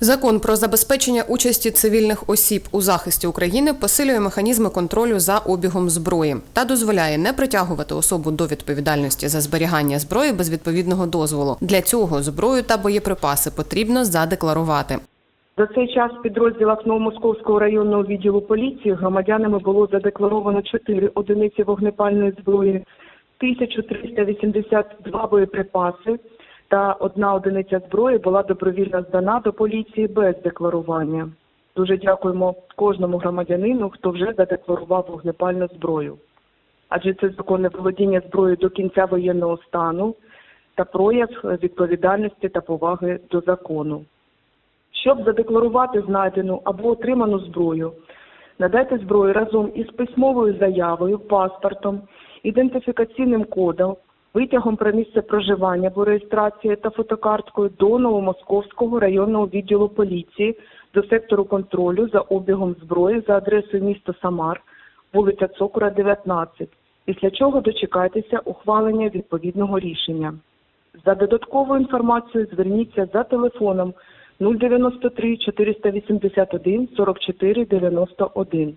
Закон про забезпечення участі цивільних осіб у захисті України посилює механізми контролю за обігом зброї та дозволяє не притягувати особу до відповідальності за зберігання зброї без відповідного дозволу. Для цього зброю та боєприпаси потрібно задекларувати. За цей час в підрозділах Новомосковського районного відділу поліції громадянами було задекларовано 4 одиниці вогнепальної зброї, 1382 боєприпаси та одна одиниця зброї була добровільно здана до поліції без декларування. Дуже дякуємо кожному громадянину, хто вже задекларував вогнепальну зброю. Адже це законне володіння зброєю до кінця воєнного стану та прояв відповідальності та поваги до закону. Щоб задекларувати знайдену або отриману зброю, надайте зброю разом із письмовою заявою, паспортом, ідентифікаційним кодом, витягом про місце проживання або реєстрації та фотокарткою до Новомосковського районного відділу поліції до сектору контролю за обігом зброї за адресою місто Самар, вулиця Цокура, 19, після чого дочекайтеся ухвалення відповідного рішення. За додатковою інформацією зверніться за телефоном 093 481 44 91.